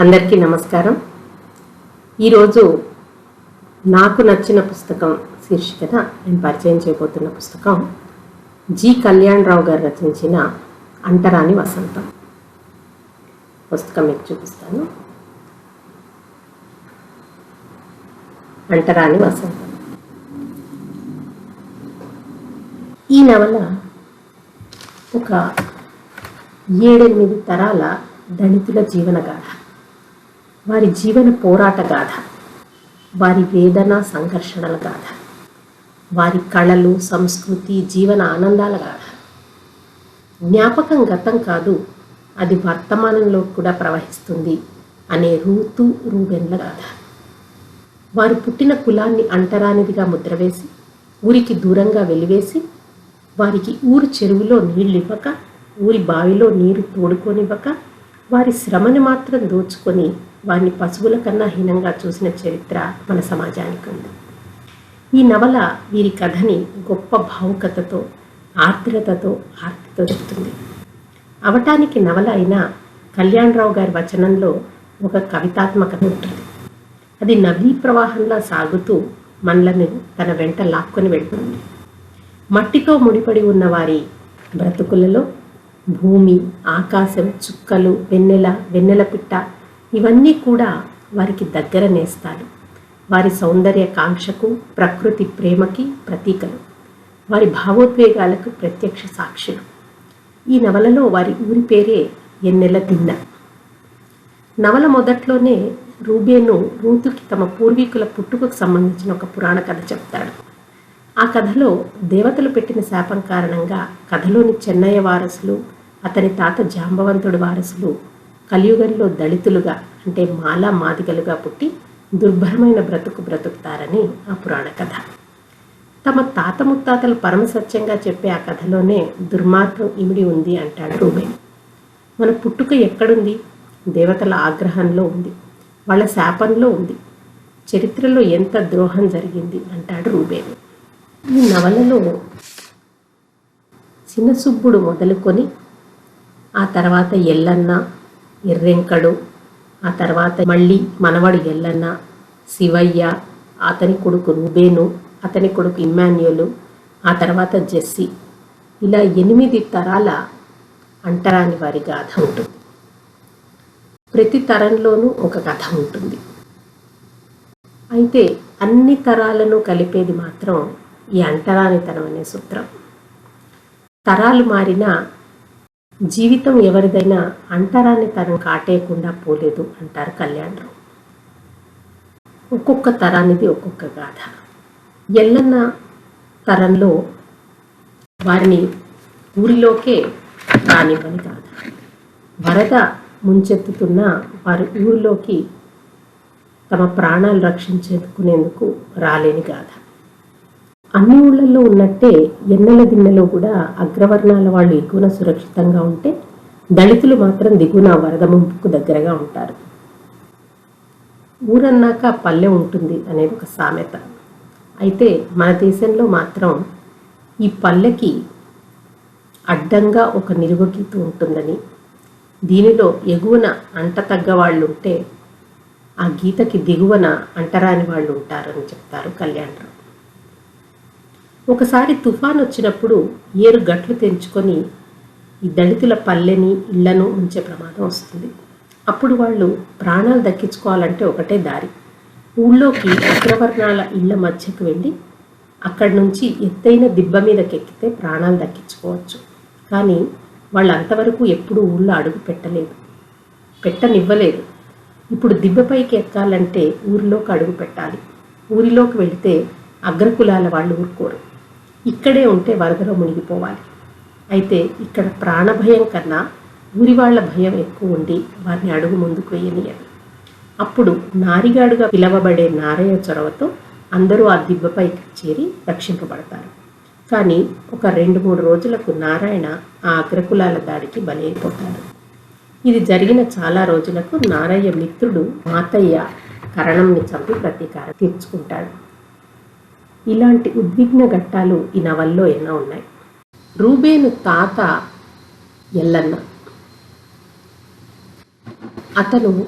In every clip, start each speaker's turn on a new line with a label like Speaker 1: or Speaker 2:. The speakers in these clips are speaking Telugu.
Speaker 1: అందరికీ నమస్కారం. ఈరోజు నాకు నచ్చిన పుస్తకం శీర్షికన నేను పరిచయం చేయబోతున్న పుస్తకం జి కళ్యాణరావు గారు రచించిన అంటరాని వసంతం. పుస్తకం మీకు చూపిస్తాను. అంటరాని వసంతం. ఈ నవల ఒక ఏడెనిమిది తరాల దళితుల జీవన గాథ. వారి జీవన పోరాట గాథ వారి వేదన సంఘర్షణల గాథ వారి కళలు సంస్కృతి జీవన ఆనందాల గాథ. జ్ఞాపకం గతం కాదు అది వర్తమానంలో కూడా ప్రవహిస్తుంది అనే రూతు రూబెన్ల గాథ. వారు పుట్టిన కులాన్ని అంటరానిదిగా ముద్రవేసి ఊరికి దూరంగా వెలివేసి వారికి ఊరు చెరువులో నీళ్ళు ఇవ్వక ఊరి బావిలో నీరు తోడుకోనివ్వక వారి శ్రమను మాత్రం దోచుకొని వారిని పశువుల కన్నా హీనంగా చూసిన చరిత్ర మన సమాజానికి ఉంది. ఈ నవల వీరి కథని గొప్ప భావుకతతో ఆర్ద్రతతో ఆర్తితో చెప్తుంది. అవటానికి నవల అయిన కళ్యాణరావు గారి వచనంలో ఒక కవితాత్మకత ఉంటుంది. అది నదీ ప్రవాహంలా సాగుతూ మనలను తన వెంట లాక్కొని వెళ్తుంది. మట్టితో ముడిపడి ఉన్న వారి బ్రతుకులలో భూమి ఆకాశం చుక్కలు వెన్నెల వెన్నెల పిట్ట ఇవన్నీ కూడా వారికి దగ్గర నేస్తాలు వారి సౌందర్య కాంక్షకు ప్రకృతి ప్రేమకి ప్రతీకలు. వారి భావోద్వేగాలకు ప్రత్యక్ష సాక్షులు. ఈ నవలలో వారి ఊరి పేరే ఎన్నెల దిన్న. నవల మొదట్లోనే రూబేను రూతుకి తమ పూర్వీకుల పుట్టుకకు సంబంధించిన ఒక పురాణ కథ చెప్తాడు. ఆ కథలో దేవతలు పెట్టిన శాపం కారణంగా కథలోని చెన్నయ్య వారసులు అతని తాత జాంబవంతుడు వారసులు కలియుగంలో దళితులుగా అంటే మాలా మాదిగలుగా పుట్టి దుర్భరమైన బ్రతుకు బ్రతుకుతారని ఆ పురాణ కథ. తమ తాత ముత్తాతలు పరమసత్యంగా చెప్పే ఆ కథలోనే దుర్మార్గం ఇమిడి ఉంది అంటాడు రూబేన్. మన పుట్టుక ఎక్కడుంది? దేవతల ఆగ్రహంలో ఉంది వాళ్ళ శాపంలో ఉంది చరిత్రలో ఎంత ద్రోహం జరిగింది అంటాడు రూబేన్. ఈ నవలలో చిన్నసుబ్బుడు మొదలుకొని ఆ తర్వాత ఎల్లన్న ఎర్రెంకడు ఆ తర్వాత మళ్ళీ మనవడు ఎల్లన్న శివయ్య అతని కొడుకు రూబేను అతని కొడుకు ఇమ్మాన్యులు ఆ తర్వాత జెస్సి. ఇలా ఎనిమిది తరాల అంటరాని వారి గాథ ఉంటుంది. ప్రతి తరంలోనూ ఒక కథ ఉంటుంది. అయితే అన్ని తరాలను కలిపేది మాత్రం ఈ అంటరానితనం అనే సూత్రం. తరాలు మారినా జీవితం ఎవరిదైనా అంటరాని తరం కాటేయకుండా పోలేదు అంటారు కళ్యాణరావు. ఒక్కొక్క తరానిది ఒక్కొక్క గాథ. ఎల్లన్న తరంలో వారిని ఊరిలోకే రానివ్వని గాథ. వరద ముంచెత్తుతున్న వారి ఊరిలోకి తమ ప్రాణాలు రక్షించుకునేందుకు రాలేని గాథ. అన్ని ఊళ్ళల్లో ఉన్నట్టే ఎన్నెల దిన్నెలో కూడా అగ్రవర్ణాల వాళ్ళు ఎక్కువన సురక్షితంగా ఉంటే దళితులు మాత్రం దిగున వరద ముంపుకు దగ్గరగా ఉంటారు. ఊరన్నాక పల్లె ఉంటుంది అనేది ఒక సామెత. అయితే మన దేశంలో మాత్రం ఈ పల్లెకి అడ్డంగా ఒక నిలువగీత ఉంటుందని దీనిలో ఎగువన అంట తగ్గ వాళ్ళు ఉంటే ఆ గీతకి దిగువన అంటరాని వాళ్ళు ఉంటారని చెప్తారు కళ్యాణరావు. ఒకసారి తుఫాన్ వచ్చినప్పుడు ఏరు గట్లు తెంచుకొని ఈ దళితుల పల్లెని ఇళ్ళను ఉంచే ప్రమాదం వస్తుంది. అప్పుడు వాళ్ళు ప్రాణాలు దక్కించుకోవాలంటే ఒకటే దారి. ఊళ్ళోకి అగ్రవర్ణాల ఇళ్ళ మధ్యకు వెళ్ళి అక్కడి నుంచి ఎత్తైన దిబ్బ మీదకెక్కితే ప్రాణాలు దక్కించుకోవచ్చు. కానీ వాళ్ళు అంతవరకు ఎప్పుడూ ఊళ్ళో అడుగు పెట్టలేదు. పెట్టనివ్వలేదు. ఇప్పుడు దిబ్బపైకి ఎక్కాలంటే ఊరిలోకి అడుగు పెట్టాలి. ఊరిలోకి వెళితే అగ్రకులాల వాళ్ళు ఊరుకోరు. ఇక్కడే ఉంటే వరదలో మునిగిపోవాలి. అయితే ఇక్కడ ప్రాణభయం కన్నా ఊరివాళ్ళ భయం ఎక్కువ ఉండి వారిని అడుగు ముందుకు వేయనీయదు. అప్పుడు నారిగాడుగా పిలవబడే నారయ్య చొరవతో అందరూ ఆ దిబ్బపైకి చేరి రక్షింపబడతారు. కానీ ఒక రెండు మూడు రోజులకు నారాయణ ఆ అగ్రకులాల దాడికి బలైపోతాడు. ఇది జరిగిన చాలా రోజులకు నారయ్య మిత్రుడు మాతయ్య కరణంని చంపి ప్రతీకారం తీర్చుకుంటాడు. ఇలాంటి ఉద్విగ్న ఘట్టాలు ఈ నవల్లో ఎన్నో ఉన్నాయి. రూబేను తాత ఎల్లన్న. అతను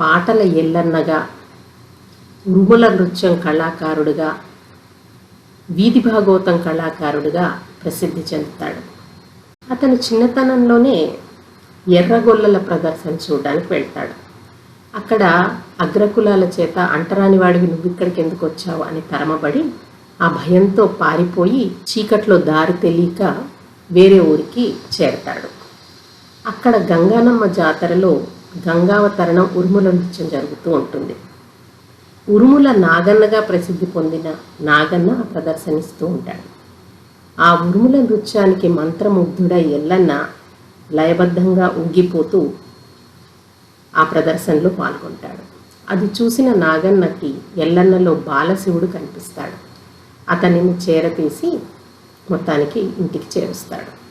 Speaker 1: పాటల ఎల్లన్నగా ఉరుముల నృత్యం కళాకారుడుగా వీధి భాగవతం కళాకారుడుగా ప్రసిద్ధి చెందుతాడు. అతను చిన్నతనంలోనే ఎర్రగొల్లల ప్రదర్శన చూడడానికి వెళ్తాడు. అక్కడ అగ్రకులాల చేత అంటరాని వాడివి నువ్వు ఇక్కడికి ఎందుకు వచ్చావు అని తరమబడి ఆ భయంతో పారిపోయి చీకట్లో దారి తెలియక వేరే ఊరికి చేరతాడు. అక్కడ గంగానమ్మ జాతరలో గంగావతరణం ఉరుముల నృత్యం జరుగుతూ ఉంటుంది. ఉరుముల నాగన్నగా ప్రసిద్ధి పొందిన నాగన్న ప్రదర్శనిస్తూ ఉంటాడు. ఆ ఉరుముల నృత్యానికి మంత్రముగ్ధుడై ఎల్లన్న లయబద్ధంగా ఉగ్గిపోతూ ఆ ప్రదర్శనలో పాల్గొంటాడు. అది చూసిన నాగన్నకి ఎల్లన్నలో బాలశివుడు కనిపిస్తాడు. అతనిని చేరతీసి మొత్తానికి ఇంటికి చేరుస్తాడు.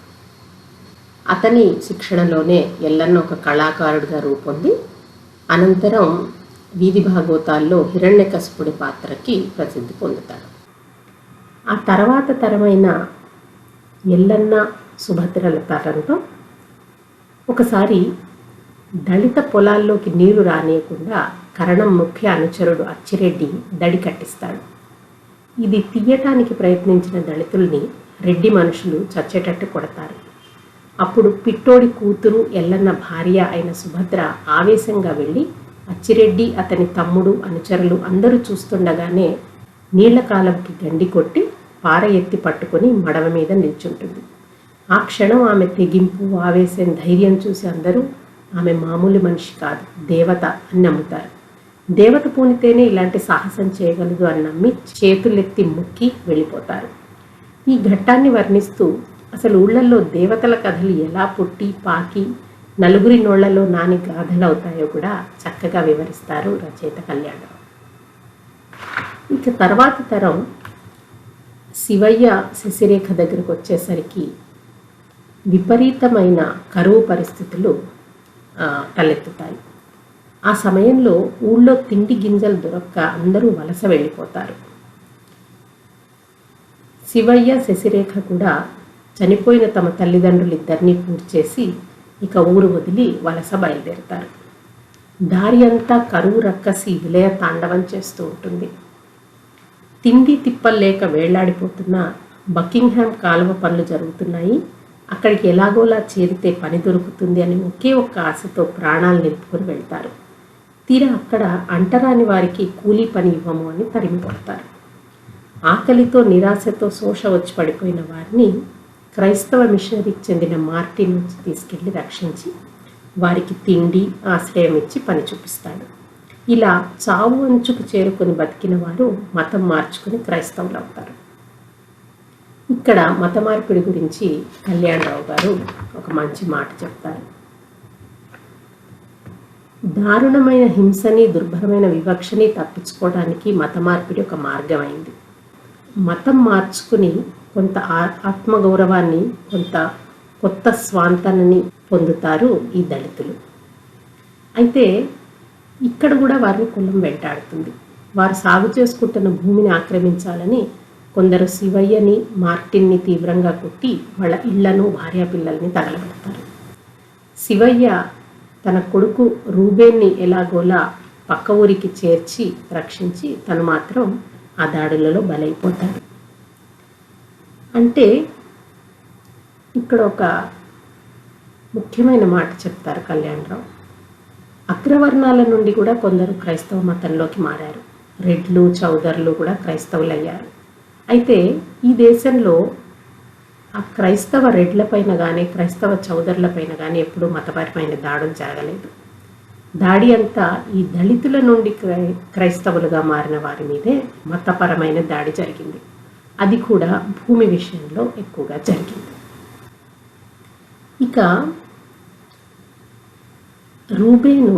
Speaker 1: అతని శిక్షణలోనే ఎల్లన్న ఒక కళాకారుడిగా రూపొంది. అనంతరం వీధి భాగవతాల్లో హిరణ్యకశపుడి పాత్రకి ప్రసిద్ధి పొందుతాడు. ఆ తర్వాత తరమైన ఎల్లన్న సుభద్రల తరంతో ఒకసారి దళిత పొలాల్లోకి నీరు రానియకుండా కరణం ముఖ్య అనుచరుడు అచ్చిరెడ్డి దడి కట్టిస్తాడు. ఇది తీయటానికి ప్రయత్నించిన దళితుల్ని రెడ్డి మనుషులు చచ్చేటట్టు కొడతారు. అప్పుడు పిట్టోడి కూతురు ఎల్లన్న భార్య అయిన సుభద్ర ఆవేశంగా వెళ్ళి అచ్చిరెడ్డి అతని తమ్ముడు అనుచరులు అందరూ చూస్తుండగానే నీళ్ళ కాలంకి గండి కొట్టి పార ఎత్తి పట్టుకొని మడవ మీద నిల్చుంటుంది. ఆ క్షణం ఆమె తెగింపు ఆవేశం ధైర్యం చూసి అందరూ ఆమె మామూలు మనిషి కాదు దేవత అని నమ్ముతారు. దేవత పూనితేనే ఇలాంటి సాహసం చేయగలదు అని నమ్మి చేతులెత్తి ముక్కి వెళ్ళిపోతారు. ఈ ఘట్టాన్ని వర్ణిస్తూ అసలు ఊళ్ళల్లో దేవతల కథలు ఎలా పుట్టి పాకి నలుగురి నోళ్ళలో నాని గాథలు అవుతాయో కూడా చక్కగా వివరిస్తారు రచయిత కళ్యాణరావు. ఇక తర్వాత తరం శివయ్య శశిరేఖ దగ్గరకు వచ్చేసరికి విపరీతమైన కరువు పరిస్థితులు తలెత్తుతాయి. ఆ సమయంలో ఊళ్ళో తిండి గింజలు దొరక్క అందరూ వలస వెళ్ళిపోతారు. శివయ్య శశిరేఖ కూడా చనిపోయిన తమ తల్లిదండ్రులు ఇద్దరినీ పూర్తి చేసి ఇక ఊరు వదిలి వలస బయలుదేరుతారు. దారి అంతా కరువు రక్కసి విలయ తాండవం చేస్తూ ఉంటుంది. తిండి తిప్పలేక వేళ్ళాడిపోతున్న బకింగ్హామ్ కాలువ పనులు జరుగుతున్నాయి. అక్కడికి ఎలాగోలా చేరితే పని దొరుకుతుంది అని ఒకే ఒక్క ఆశతో ప్రాణాలు నిలుపుకొని వెళ్తారు. తీరా అక్కడ అంటరాని వారికి కూలీ పని ఇవ్వము అని తరిమిపడతారు ఆకలితో నిరాశతో శోష వచ్చి పడిపోయిన వారిని క్రైస్తవ మిషనరీకి చెందిన మార్టిన్ నుంచి తీసుకెళ్ళి రక్షించి వారికి తిండి ఆశ్రయం ఇచ్చి పని చూపిస్తాడు. ఇలా చావు అంచుకు చేరుకొని బతికిన వారు మతం మార్చుకుని క్రైస్తవులు అవుతారు. ఇక్కడ మత మార్పిడి గురించి కళ్యాణరావు గారు ఒక మంచి మాట చెప్తారు. దారుణమైన హింసని దుర్భరమైన వివక్షని తప్పించుకోవడానికి మత మార్పిడి ఒక మార్గమైంది. మతం మార్చుకుని కొంత ఆత్మగౌరవాన్ని కొంత కొత్త స్వాంతనని పొందుతారు ఈ దళితులు. అయితే ఇక్కడ కూడా వారిని కులం వెంటాడుతుంది. వారు సాగు చేసుకుంటున్న భూమిని ఆక్రమించాలని కొందరు శివయ్యని మార్టిన్ని తీవ్రంగా కొట్టి వాళ్ళ ఇళ్ళను భార్యాపిల్లల్ని తగలబెడతారు. శివయ్య తన కొడుకు రూబేన్ని ఎలాగోలా పక్క ఊరికి చేర్చి రక్షించి తను మాత్రం ఆ దాడులలో బలైపోతాడు. అంటే ఇక్కడ ఒక ముఖ్యమైన మాట చెప్తారు కళ్యాణరావు. అగ్రవర్ణాల నుండి కూడా కొందరు క్రైస్తవ మతంలోకి మారారు. రెడ్లు చౌదర్లు కూడా క్రైస్తవులయ్యారు. అయితే ఈ దేశంలో ఆ క్రైస్తవ రెడ్లపైన కానీ క్రైస్తవ చౌదర్లపైన కానీ ఎప్పుడూ మతపరమైన దాడులు జరగలేదు. దాడి అంతా ఈ దళితుల నుండి క్రై క్రైస్తవులుగా మారిన వారి మీదే మతపరమైన దాడి జరిగింది. అది కూడా భూమి విషయంలో ఎక్కువగా జరిగింది. ఇక రూబేను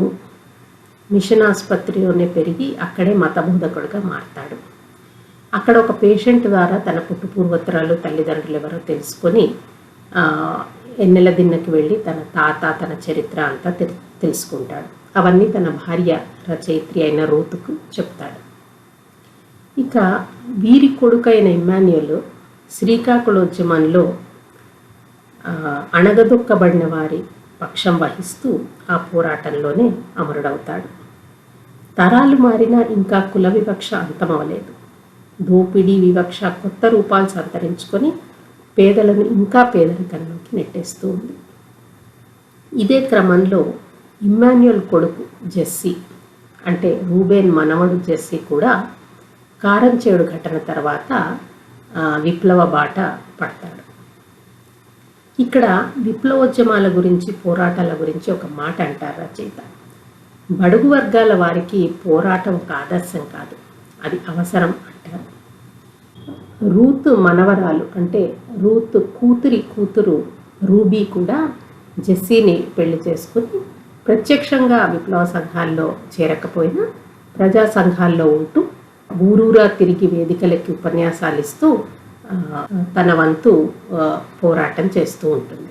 Speaker 1: మిషన్ ఆసుపత్రిలోనే పెరిగి అక్కడే మతబోధకుడుగా మారతాడు. అక్కడ ఒక పేషెంట్ ద్వారా తన పుట్టు పూర్వోత్తరాలు తల్లిదండ్రులు ఎవరో తెలుసుకొని ఎన్నెల దిన్నకి వెళ్ళి తన తాత తన చరిత్ర అంతా తెలుసుకుంటాడు. అవన్నీ తన భార్య రచయిత్రి అయిన రూతుకు చెప్తాడు. ఇక వీరి కొడుకైన ఇమ్మాన్యుల్ శ్రీకాకుళోద్యమంలో అణగదొక్కబడిన వారి పక్షం వహిస్తూ ఆ పోరాటంలోనే అమరుడవుతాడు. తరాలు మారినా ఇంకా కుల వివక్ష అంతమవలేదు. దోపిడీ వివక్ష కొత్త రూపాలు సంతరించుకొని పేదలను ఇంకా పేదరికంలోకి నెట్టేస్తూ ఉంది. ఇదే క్రమంలో ఇమ్మాన్యుయల్ కొడుకు జెస్సీ అంటే రూబేన్ మనవడు జెస్సీ కూడా కారంచేడు ఘటన తర్వాత విప్లవ బాట పడతాడు. ఇక్కడ విప్లవోద్యమాల గురించి పోరాటాల గురించి ఒక మాట అంటారు రచయిత. బడుగు వర్గాల వారికి పోరాటం ఒక ఆదర్శం కాదు. అది అవసరం రూత్ మనవరాలు అంటే రూత్ కూతురి కూతురు రూబీ కూడా జెస్సీని పెళ్ళి చేసుకుని ప్రత్యక్షంగా విప్లవ సంఘాల్లో చేరకపోయినా ప్రజా సంఘాల్లో ఉంటూ ఊరూరా తిరిగి వేదికలకి ఉపన్యాసాలు ఇస్తూ తన వంతు పోరాటం చేస్తూ ఉంటుంది.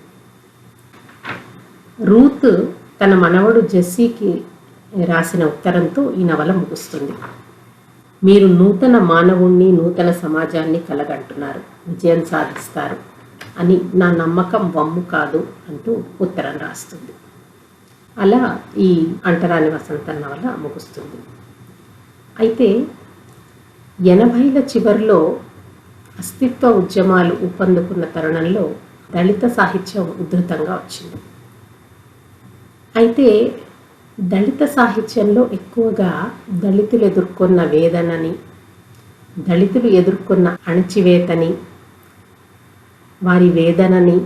Speaker 1: రూత్ తన మనవడు జెస్సీకి రాసిన ఉత్తరంతో ఈ నవల ముగుస్తుంది. మీరు నూతన మానవుణ్ణి నూతన సమాజాన్ని కలగంటున్నారు. విజయం సాధిస్తారు అని నా నమ్మకం వమ్ము కాదు అంటూ ఉత్తరం రాస్తుంది. అలా ఈ అంటరాని వసంత నవల ముగుస్తుంది. అయితే ఎనభైల చివరిలో అస్తిత్వ ఉద్యమాలు ఊపందుకున్న తరుణంలో దళిత సాహిత్యం ఉధృతంగా వచ్చింది. అయితే దళిత సాహిత్యంలో ఎక్కువగా దళితులు ఎదుర్కొన్న వేదనని దళితులు ఎదుర్కొన్న అణచివేతని వారి వేదనని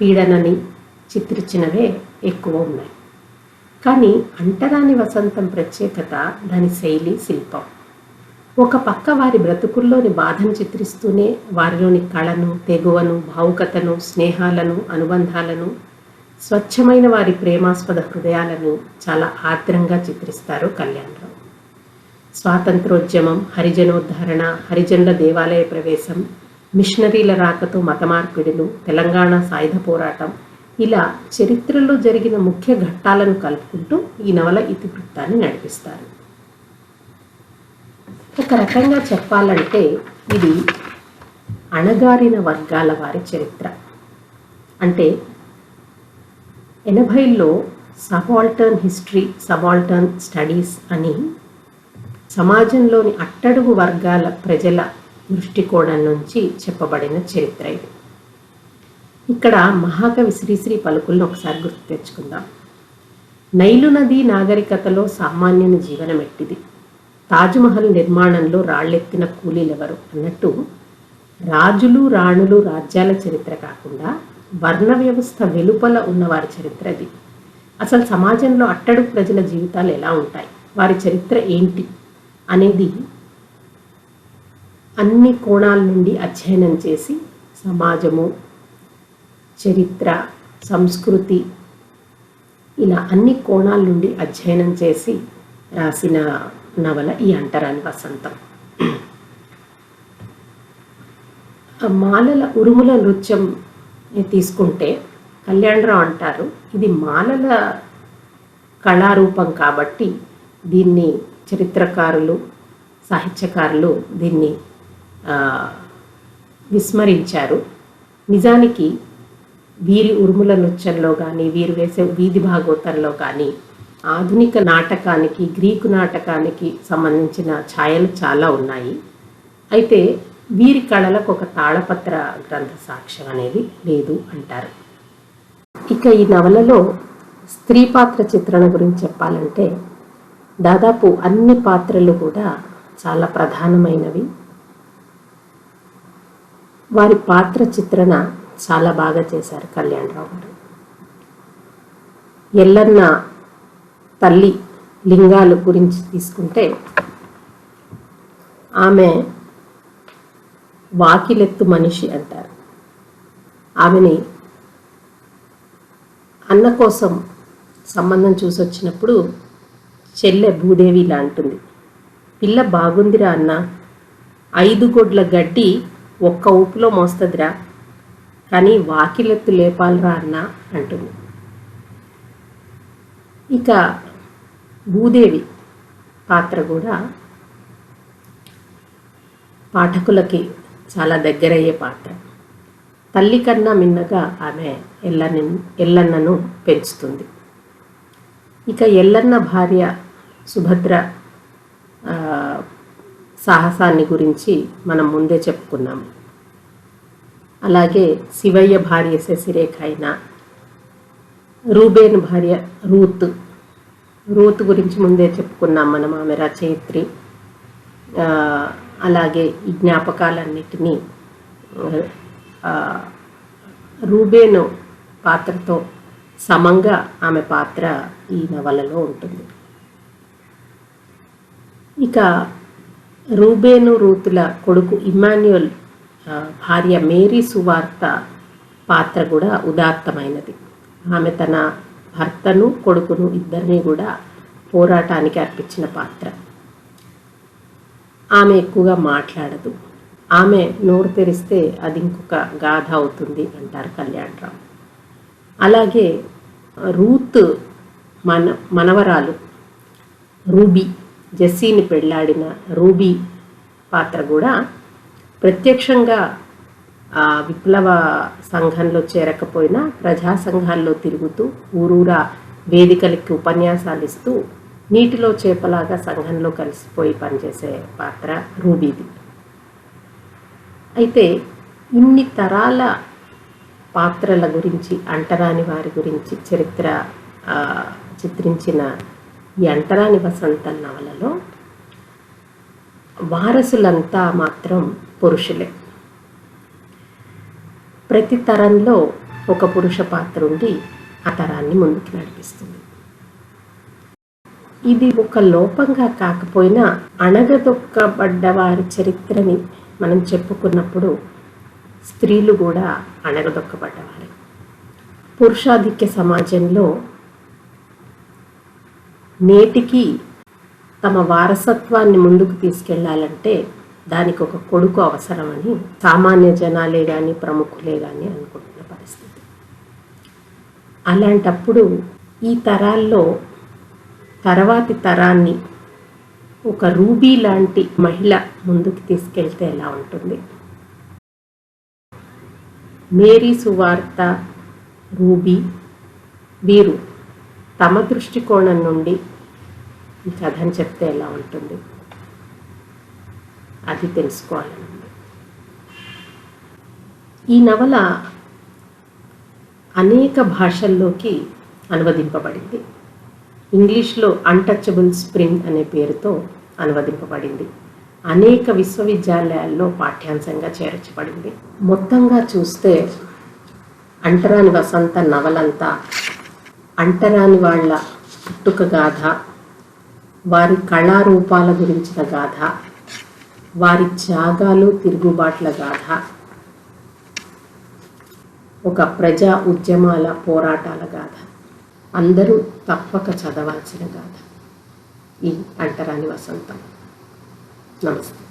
Speaker 1: పీడనని చిత్రించినవే ఎక్కువ ఉన్నాయి. కానీ అంటరాని వసంతం ప్రత్యేకత దాని శైలి శిల్పం. ఒక పక్క వారి బ్రతుకుల్లోని బాధను చిత్రిస్తూనే వారిలోని కళను తెగువను భావుకతను స్నేహాలను అనుబంధాలను స్వచ్ఛమైన వారి ప్రేమాస్పద హృదయాలను చాలా ఆర్ద్రంగా చిత్రిస్తారు కళ్యాణరావు. స్వాతంత్రోద్యమం హరిజనోద్ధరణ హరిజనుల దేవాలయ ప్రవేశం మిషనరీల రాకతో మతమార్పిడులు తెలంగాణ సాయుధ పోరాటం ఇలా చరిత్రలో జరిగిన ముఖ్య ఘట్టాలను కలుపుకుంటూ ఈ నవల ఇతివృత్తాన్ని నడిపిస్తారు. ఒక రకంగా చెప్పాలంటే ఇది అణగారిన వర్గాల వారి చరిత్ర. అంటే ఎనభైలో సబాల్టర్న్ హిస్టరీ సబాల్టర్న్ స్టడీస్ అని సమాజంలోని అట్టడుగు వర్గాల ప్రజల దృష్టికోణం నుంచి చెప్పబడిన చరిత్ర ఇది. ఇక్కడ మహాకవి శ్రీశ్రీ పలుకులను ఒకసారి గుర్తు తెచ్చుకుందాం. నైలు నది నాగరికతలో సామాన్యుని జీవనం ఎట్టిది? తాజ్మహల్ నిర్మాణంలో రాళ్ళెత్తిన కూలీలెవరు? అన్నట్టు రాజులు రాణులు రాజ్యాల చరిత్ర కాకుండా వర్ణ వ్యవస్థ వెలుపల ఉన్నవారి చరిత్ర అది అసలు సమాజంలో అట్టడుగు ప్రజల జీవితాలు ఎలా ఉంటాయి? వారి చరిత్ర ఏంటి? అనేది అన్ని కోణాల నుండి అధ్యయనం చేసి సమాజము చరిత్ర సంస్కృతి ఇలా అన్ని కోణాల నుండి అధ్యయనం చేసి రాసిన నవల ఈ అంటరాని వసంతం. మాలల ఉరుముల నృత్యం తీసుకుంటే కళ్యాణరావు అంటారు ఇది మాలల కళారూపం కాబట్టి దీన్ని చరిత్రకారులు సాహిత్యకారులు దీన్ని విస్మరించారు. నిజానికి వీరి ఉరుముల నృత్యంలో కానీ వీరు వేసే వీధి భాగవతంలో కానీ ఆధునిక నాటకానికి గ్రీకు నాటకానికి సంబంధించిన ఛాయలు చాలా ఉన్నాయి. అయితే వీరి కళలకు ఒక తాళపత్ర గ్రంథ సాక్ష్యం అనేది లేదు అంటారు. ఇక ఈ నవలలో స్త్రీ పాత్ర చిత్రణ గురించి చెప్పాలంటే దాదాపు అన్ని పాత్రలు కూడా చాలా ప్రధానమైనవి. వారి పాత్ర చిత్రణ చాలా బాగా చేశారు కళ్యాణరావు గారు. ఎల్లన్న తల్లి లింగాలు గురించి తీసుకుంటే ఆమె వాకిలెత్తు మనిషి అంటారు. ఆమెని అన్న కోసం సంబంధం చూసొచ్చినప్పుడు చెల్లె భూదేవి ఇలా అంటుంది పిల్ల బాగుందిరా అన్న. ఐదు గొడ్ల గడ్డి ఒక్క ఊపులో మోస్తుందిరా. కానీ వాకిలెత్తు లేపాలరా అన్న అంటుంది. ఇక భూదేవి పాత్ర కూడా పాఠకులకి చాలా దగ్గరయ్యే పాత్ర తల్లి కన్నా మిన్నగా ఆమె ఎల్లన్ని ఎల్లన్నను పెంచుతుంది. ఇక ఎల్లన్న భార్య సుభద్ర సాహసాన్ని గురించి మనం ముందే చెప్పుకున్నాము. అలాగే శివయ్య భార్య శశిరేఖ అయినా రూబేన్ భార్య రూత్ రూత్ గురించి ముందే చెప్పుకున్నాం మనం ఆమె రచయిత్రి. అలాగే ఈ జ్ఞాపకాలన్నిటినీ రూబేను పాత్రతో సమంగా ఆమె పాత్ర ఈ నవలలో ఉంటుంది. ఇక రూబేను రూతుల కొడుకు ఇమాన్యుయల్ భార్య మేరీ సువార్త పాత్ర కూడా ఉదాత్తమైనది. ఆమె తన భర్తను కొడుకును ఇద్దరిని కూడా పోరాటానికి అర్పించిన పాత్ర. ఆమె ఎక్కువగా మాట్లాడదు. ఆమె నోరు తెరిస్తే అది ఇంకొక గాథ అవుతుంది అంటారు కళ్యాణరావు. అలాగే రూత్ మన మనవరాలు రూబీ జెస్సీని పెళ్ళాడిన రూబీ పాత్ర కూడా ప్రత్యక్షంగా ఆ విప్లవ సంఘంలో చేరకపోయినా ప్రజా సంఘాల్లో తిరుగుతూ ఊరూరా వేదికలకి ఉపన్యాసాలు ఇస్తూ నీటిలో చేపలాగా సంఘంలో కలిసిపోయి పనిచేసే పాత్ర రూబీది. అయితే ఇన్ని తరాల పాత్రల గురించి అంటరాని వారి గురించి చరిత్ర చిత్రించిన ఈ అంటరాని వసంత నవలలో వారసులంతా మాత్రం పురుషులే. ప్రతి తరంలో ఒక పురుష పాత్ర ఉండి ఆ తరాన్ని ముందుకు నడిపిస్తుంది. ఇది ఒక లోపంగా కాకపోయినా అణగదొక్కబడ్డ వారి చరిత్రని మనం చెప్పుకున్నప్పుడు స్త్రీలు కూడా అణగదొక్కబడ్డవారు. పురుషాధిక్య సమాజంలో నేటికి తమ వారసత్వాన్ని ముందుకు తీసుకెళ్ళాలంటే దానికి ఒక కొడుకు అవసరమని సామాన్య జనాలే కానీ ప్రముఖులే కానీ అనుకుంటున్న పరిస్థితి. అలాంటప్పుడు ఈ తరాల్లో తర్వాతి తరాన్ని ఒక రూబీ లాంటి మహిళ ముందుకు తీసుకెళ్తే ఎలా ఉంటుంది? మేరీ సువార్త రూబీ వీరు తమ దృష్టికోణం నుండి ఈ కథను చెప్తే ఎలా ఉంటుంది? అది తెలుసుకోవాలని ఈ నవల అనేక భాషల్లోకి అనువదింపబడింది. ఇంగ్లీష్లో అన్టచబుల్ స్ప్రింగ్ అనే పేరుతో అనువదింపబడింది. అనేక విశ్వవిద్యాలయాల్లో పాఠ్యాంశంగా చేర్చబడింది. మొత్తంగా చూస్తే అంటరాని వసంత నవలంతా అంటరాని వాళ్ళ పుట్టుక గాథ వారి కళారూపాల గురించిన గాథ వారి త్యాగాలు తిరుగుబాట్ల గాథ ఒక ప్రజా ఉద్యమాల పోరాటాల గాథ. అందరూ తప్పక చదవాల్సిన గాథ. ఈ అంటరాని వసంతం. నమస్తే.